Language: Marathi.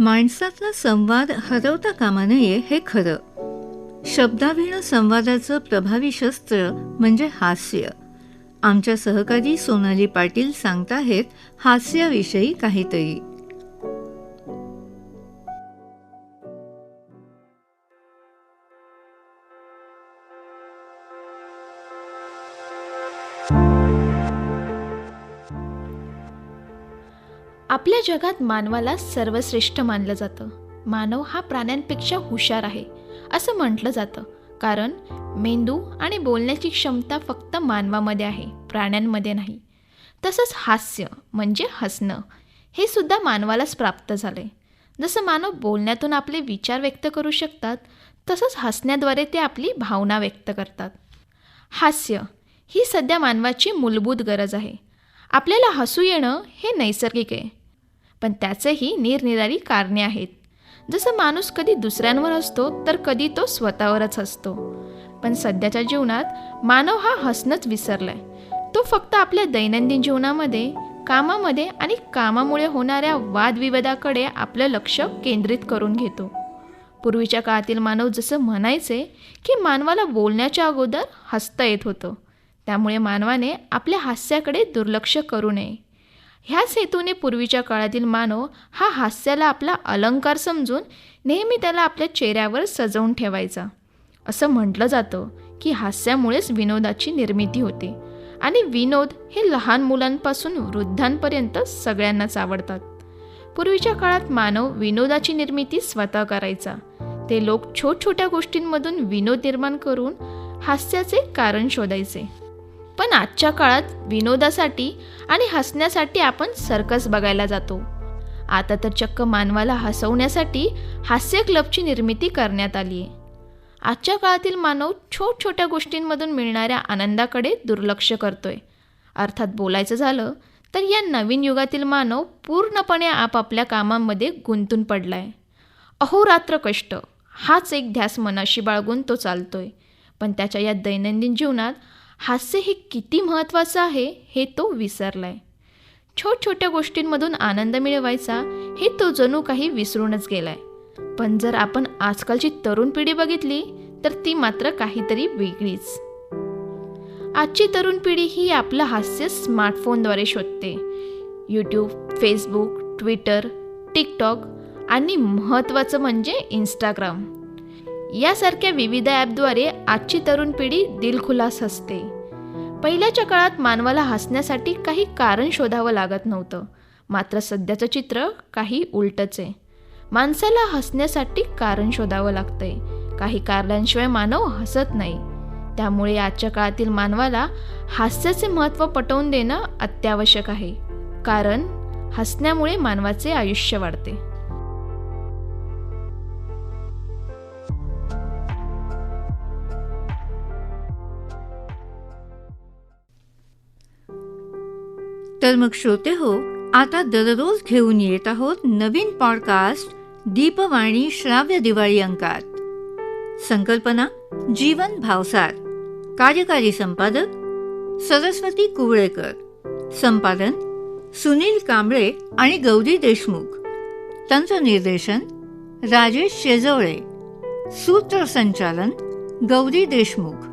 माणसातला संवाद हरवता कामा नये हे खरं. शब्दाविण संवादाचं प्रभावी शस्त्र म्हणजे हास्य. आमच्या सहकारी सोनाली पाटील सांगताहेत हास्याविषयी काहीतरी. आपल्या जगात मानवाला सर्वश्रेष्ठ मानलं जातं. मानव हा प्राण्यांपेक्षा हुशार आहे असं म्हटलं जातं. कारण मेंदू आणि बोलण्याची क्षमता फक्त मानवामध्ये आहे प्राण्यांमध्ये नाही. तसंच हास्य म्हणजे हसणं हे सुद्धा मानवालाच प्राप्त झालं जसं मानव बोलण्यातून आपले विचार व्यक्त करू शकतात तसंच हसण्याद्वारे ते आपली भावना व्यक्त करतात. हास्य ही सध्या मानवाची मूलभूत गरज आहे. आपल्याला हसू येणं हे नैसर्गिक आहे. पण त्याचेही निरनिराळी कारणे आहेत. जसं माणूस कधी दुसऱ्यांवर असतो तर कधी तो स्वतःवरच असतो. पण सध्याच्या जीवनात मानव हा हसणंच विसरलाय. तो फक्त आपल्या दैनंदिन जीवनामध्ये कामामध्ये आणि कामामुळे होणाऱ्या वादविवादाकडे आपलं लक्ष केंद्रित करून घेतो. पूर्वीच्या काळातील मानव जसं म्हणायचे की मानवाला बोलण्याच्या अगोदर हसता येत होतं. त्यामुळे मानवाने आपल्या हास्याकडे दुर्लक्ष करू नये. ह्याच हेतूने पूर्वीच्या काळातील मानव हा हास्याला आपला अलंकार समजून नेहमी त्याला आपल्या चेहऱ्यावर सजवून ठेवायचा. असं म्हटलं जातं की हास्यामुळेच विनोदाची निर्मिती होते आणि विनोद हे लहान मुलांपासून वृद्धांपर्यंत सगळ्यांनाच आवडतात. पूर्वीच्या काळात मानव विनोदाची निर्मिती स्वतः करायचा. ते लोक छोटछोट्या गोष्टींमधून विनोद निर्माण करून हास्याचे कारण शोधायचे. पण आजच्या काळात विनोदासाठी आणि हसण्यासाठी आपण सर्कस बघायला जातो. आता तर चक्क मानवाला हसवण्यासाठी हास्य क्लबची निर्मिती करण्यात आली आहे आजच्या काळातील मानव छोट छोट्या गोष्टींमधून मिळणाऱ्या आनंदाकडे दुर्लक्ष करतोय. अर्थात बोलायचं झालं तर या नवीन युगातील मानव पूर्णपणे आपापल्या कामांमध्ये गुंतून पडलाय. अहोरात्र कष्ट. हाच एक ध्यास मनाशी बाळगून तो चालतोय. पण त्याच्या या दैनंदिन जीवनात हास्य हे किती महत्त्वाचं आहे हे तो विसरलाय. छोट छोट्या गोष्टींमधून आनंद मिळवायचा हे तो जणू काही विसरूनच गेलाय. पण जर आपण आजकालची तरुण पिढी बघितली तर ती मात्र काहीतरी वेगळीच. आजची तरुण पिढी ही आपलं हास्य स्मार्टफोनद्वारे शोधते. यूट्यूब फेसबुक ट्विटर टिकटॉक आणि महत्त्वाचं म्हणजे इंस्टाग्राम यासारख्या विविध ॲपद्वारे आजची तरुण पिढी दिलखुलास हसते. पहिल्याच्या काळात मानवाला हसण्यासाठी काही कारण शोधावं लागत नव्हतं. मात्र सध्याचं चित्र काही उलटच. आहे माणसाला हसण्यासाठी कारण शोधावं लागतंय. काही कारणांशिवाय मानव हसत नाही. त्यामुळे आजच्या काळातील मानवाला हास्याचे महत्त्व पटवून देणं अत्यावश्यक आहे. कारण हसण्यामुळे मानवाचे आयुष्य वाढते. तर मग श्रोते हो आता दररोज घेऊन येत आहोत नवीन पॉडकास्ट दीपवाणी श्राव्य दिवाळी अंकात. संकल्पना जीवन भावसार. कार्यकारी संपादक सरस्वती कुवळेकर. संपादन सुनील कांबळे आणि गौरी देशमुख. तंत्रनिर्देशन राजेश शेजवळे. सूत्रसंचालन गौरी देशमुख.